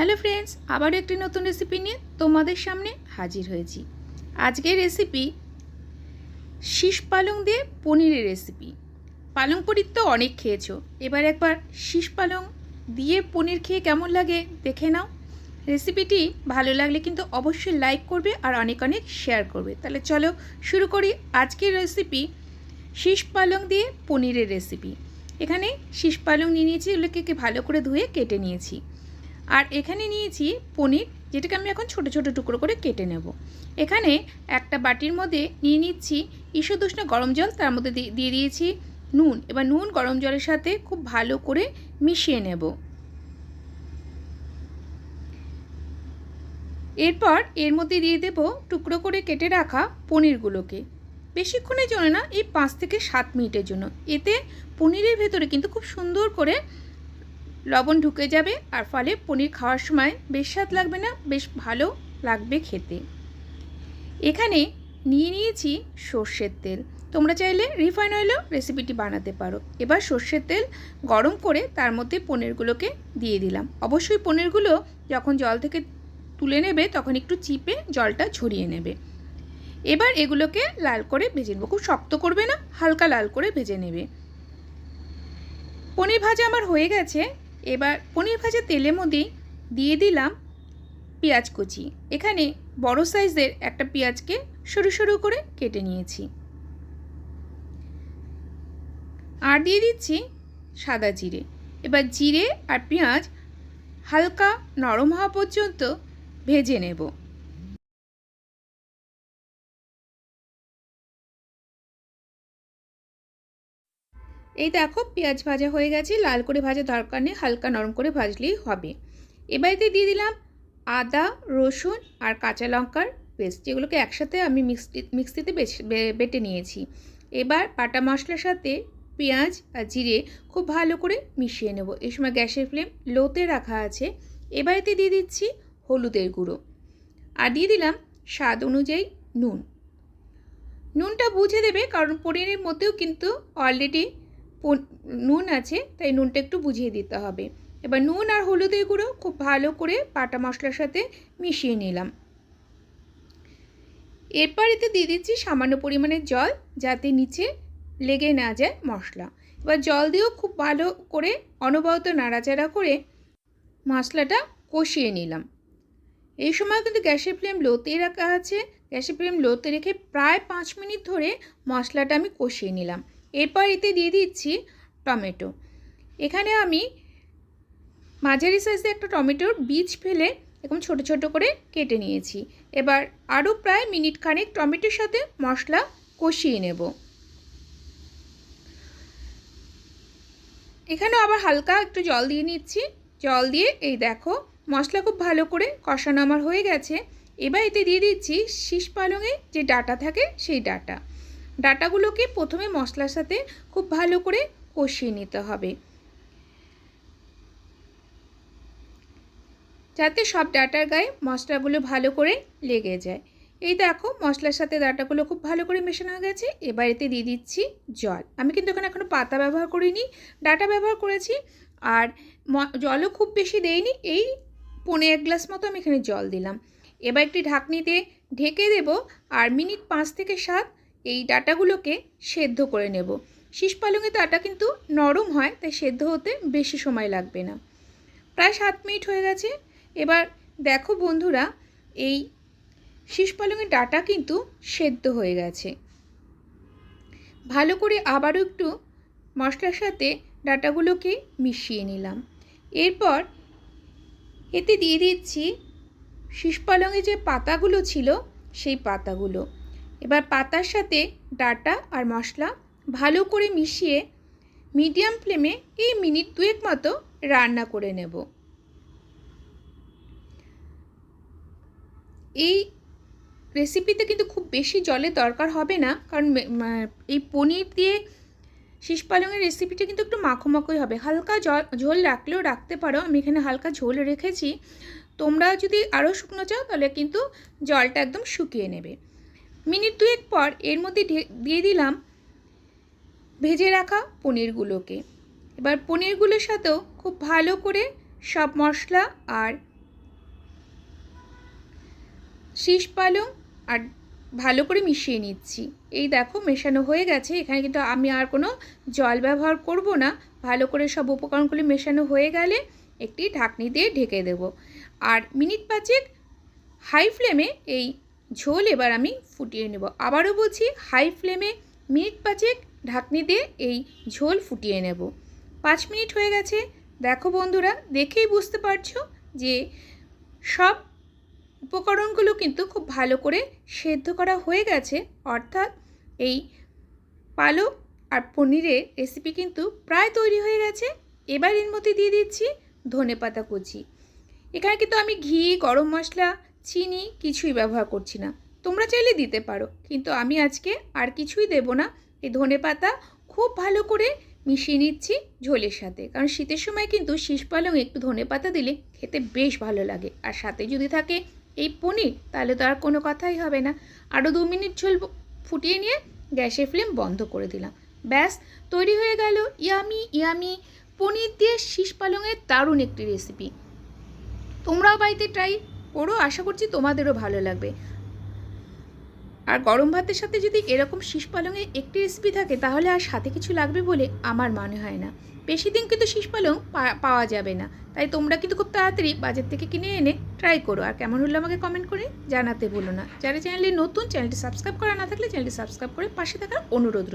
Hello friends, আবারও একটি নতুন রেসিপি নিয়ে তোমাদের সামনে হাজির হয়েছি। আজকের রেসিপি শীষ পালং দিয়ে পনিরের রেসিপি পালং পনির তো অনেক খেয়েছো। এবার একবার শীষ পালং দিয়ে পনির খেয়ে কেমন লাগে দেখে নাও। রেসিপিটি ভালো লাগলে কিন্তু অবশ্যই লাইক করবে আর অনেক অনেক শেয়ার করবে। তাহলে চলো শুরু করি আজকের রেসিপি শীষ পালং দিয়ে পনিরের রেসিপি এখানে শীষ পালং নিয়ে নিয়েছি, এগুলোকে ভালো করে ধুয়ে কেটে নিয়েছি। আর এখানে নিয়েছি পনির, যেটাকে আমি এখন ছোট ছোট টুকরো করে কেটে নেব। এখানে একটা বাটির মধ্যে নিয়ে নিচ্ছি ঈষদুষ্ণ গরম জল, তার মধ্যে দিয়ে দিয়ে দিয়েছি নুন। এবার নুন গরম জলের সাথে খুব ভালো করে মিশিয়ে নেব। এরপর এর মধ্যে দিয়ে দেব টুকরো করে কেটে রাখা পনিরগুলোকে। বেশিক্ষণের জন্য না, এই পাঁচ থেকে সাত মিনিটের জন্য। এতে পনিরের ভেতরে কিন্তু খুব সুন্দর করে লবণ ঢুকে যাবে আর ফলে পনির খাওয়ার সময় বেশ স্বাদ লাগবে না, বেশ ভালো লাগবে খেতে। এখানে নিয়ে নিয়েছি সর্ষের তেল। তোমরা চাইলে রিফাইন অয়েলও রেসিপিটি বানাতে পারো। এবার সর্ষের তেল গরম করে তার মধ্যে পনিরগুলোকে দিয়ে দিলাম। অবশ্যই পনিরগুলো যখন জল থেকে তুলে নেবে তখন একটু চিপে জলটা ঝরিয়ে নেবে। এবার এগুলোকে লাল করে ভেজে নেব। খুব শক্ত করবে না, হালকা লাল করে ভেজে নেবে। পনির ভাজা আমার হয়ে গেছে। এবার পনির ভাজা তেলের মধ্যেই দিয়ে দিলাম পেঁয়াজ কুচি। এখানে বড় সাইজের একটা পেঁয়াজকে সরু সরু করে কেটে নিয়েছি। আর দিয়ে দিচ্ছি সাদা জিরে। এবার জিরে আর পেঁয়াজ হালকা নরম হওয়া পর্যন্ত ভেজে নেব। এই দেখো, পেঁয়াজ ভাজা হয়ে গেছে, লাল করে ভাজা দরকার নেই, হালকা নরম করে ভাজলেই হবে। এবারেতে দিয়ে দিলাম আদা, রসুন আর কাঁচা লঙ্কার পেস্ট, যেগুলোকে একসাথে আমি মিক্সি মিক্সিতে বেটে নিয়েছি। এবার পাটা মশলার সাথে পেঁয়াজ আর জিরে খুব ভালো করে মিশিয়ে নেব। এই সময় গ্যাসের ফ্লেম লোতে রাখা আছে। এবারেতে দিয়ে দিচ্ছি হলুদের গুঁড়ো। আর দিয়ে দিলাম স্বাদ অনুযায়ী নুন। নুনটা বুঝে দেবে, কারণ পনিরের মধ্যেও কিন্তু অলরেডি নুন আছে, তাই নুনটা একটু বুঝিয়ে দিতে হবে। এবার নুন আর হলুদের গুঁড়ো খুব ভালো করে পাটা মশলার সাথে মিশিয়ে নিলাম। এরপর এতে দিয়ে দিচ্ছি সামান্য পরিমাণে জল, যাতে নিচে লেগে না যায় মশলা। এবার জল দিয়েও খুব ভালো করে অনবরত নাড়াচাড়া করে মশলাটা কষিয়ে নিলাম। এই সময় কিন্তু গ্যাসের ফ্লেম লোতে রাখা আছে। গ্যাসের ফ্লেম লোতে রেখে প্রায় পাঁচ মিনিট ধরে মশলাটা আমি কষিয়ে নিলাম। এরপর এতে দিয়ে দিচ্ছি টমেটো। এখানে আমি মাঝারি সাইজে একটা টমেটোর বীজ ফেলে এরকম ছোট ছোট করে কেটে নিয়েছি। এবার আরও প্রায় মিনিট খানেক টমেটোর সাথে মশলা কষিয়ে নেব। এখানে আবার হালকা একটু জল দিয়ে নিচ্ছি। জল দিয়ে এই দেখো মশলা খুব ভালো করে কষানো আমার হয়ে গেছে। এবার এতে দিয়ে দিচ্ছি শীষ পালংয়ে যে ডাটা থাকে সেই ডাটা। ডাটাগুলোকে প্রথমে মশলার সাথে খুব ভালো করে কষিয়ে নিতে হবে। যাতে সব ডাটার গায়ে মশলাগুলো ভালো করে লেগে যায়। এই দেখো, মশলার সাথে ডাটাগুলো খুব ভালো করে মেশানো হয়ে গেছে। এবার এতে দিয়ে দিচ্ছি জল। আমি কিন্তু এখানে এখনও পাতা ব্যবহার করিনি, ডাটা ব্যবহার করেছি। আর জলও খুব বেশি দেইনি, এই পনে এক গ্লাস মতো আমি এখানে জল দিলাম। এবার একটি ঢাকনিতে ঢেকে দেব, আর মিনিট পাঁচ থেকে সাত এই ডাটাগুলোকে সেদ্ধ করে নেব। শীষ পালংয়ের ডাটা কিন্তু নরম হয়, তাই সেদ্ধ হতে বেশি সময় লাগবে না। প্রায় সাত মিনিট হয়ে গেছে। এবার দেখো বন্ধুরা, এই শীষ পালংয়ের ডাটা কিন্তু সেদ্ধ হয়ে গেছে। ভালো করে আবারও একটু মশলার সাথে ডাটাগুলোকে মিশিয়ে নিলাম। এরপর এতে দিয়ে দিচ্ছি, শীষ পালংয়ে যে পাতাগুলো ছিল, সেই পাতাগুলো। এবার পাতার সাথে ডাটা আর মশলা ভালো করে মিশিয়ে মিডিয়াম ফ্লেমে এই মিনিট দুয়েক মতো রান্না করে নেব। এই রেসিপিতে কিন্তু খুব বেশি জলের দরকার হবে না, কারণ এই পনির দিয়ে শীষ পালংয়ের রেসিপিটা কিন্তু একটু মাখো মাখোই হবে। হালকা জল ঝোল রাখলেও রাখতে পারো। আমি এখানে হালকা ঝোল রেখেছি। তোমরা যদি আরও শুকনো চাও তাহলে কিন্তু জলটা একদম শুকিয়ে নেবে। মিনিট দুয়েক পর এর মধ্যে দিয়ে দিলাম ভেজে রাখা পনিরগুলোকে। এবার পনিরগুলোর সাথেও খুব ভালো করে সব মশলা আর শীষ পালং আর ভালো করে মিশিয়ে নিচ্ছি। এই দেখো মেশানো হয়ে গেছে। এখানে কিন্তু আমি আর কোনো জল ব্যবহার করব না। ভালো করে সব উপকরণগুলি মেশানো হয়ে গেলে একটি ঢাকনি দিয়ে ঢেকে দেব। আর মিনিট পাঁচেক হাই ফ্লেমে এই ঝোল এবার আমি ফুটিয়ে নেব। আবারও বলছি, হাই ফ্লেমে মিনিট পাঁচেক ঢাকনি দিয়ে এই ঝোল ফুটিয়ে নেব। পাঁচ মিনিট হয়ে গেছে। দেখো বন্ধুরা, দেখেই বুঝতে পারছ যে সব উপকরণগুলো কিন্তু খুব ভালো করে সেদ্ধ করা হয়ে গেছে। অর্থাৎ এই পালক আর পনিরের রেসিপি কিন্তু প্রায় তৈরি হয়ে গেছে। এবার এর মধ্যে দিয়ে দিচ্ছি ধনে পাতা কুচি। এখানে কিন্তু আমি ঘি, গরম মশলা চিনি কিছুই ব্যবহার করছি না। তোমরা চাইলে দিতে পারো, কিন্তু আমি আজকে আর কিছুই দেব না। এই ধনে পাতা খুব ভালো করে মিশিয়ে নিচ্ছি ঝোলের সাথে, কারণ শীতের সময় কিন্তু শীষ পালং একটু ধনে পাতা দিলে খেতে বেশ ভালো লাগে। আর সাথে যদি থাকে এই পনির, তাহলে তো আর কোনো কথাই হবে না। আরও দু মিনিট ঝোল ফুটিয়ে নিয়ে গ্যাসের ফ্লেম বন্ধ করে দিলাম। ব্যাস, তৈরি হয়ে গেল ইয়ামি ইয়ামি পনির দিয়ে শীষ পালংয়ের দারুণ একটি রেসিপি। তোমরাও বাড়িতে ট্রাই করো আশা করছি তোমাদেরও ভালো লাগবে। আর গরম ভাতের সাথে যদি এরকম শীষ পালংয়ের একটি রেসিপি থাকে, তাহলে আর সাথে কিছু লাগবে বলে আমার মনে হয় না। বেশি দিন কিন্তু শীষ পালং পাওয়া যাবে না। তাই তোমরা কিন্তু খুব তাড়াতাড়ি বাজার থেকে কিনে এনে ট্রাই করো। আর কেমন হলো আমাকে কমেন্ট করে জানাতে ভুলো না। যারা চ্যানেলে নতুন চ্যানেলটি সাবস্ক্রাইব করা না থাকলে চ্যানেলটি সাবস্ক্রাইব করে পাশে থাকার অনুরোধ।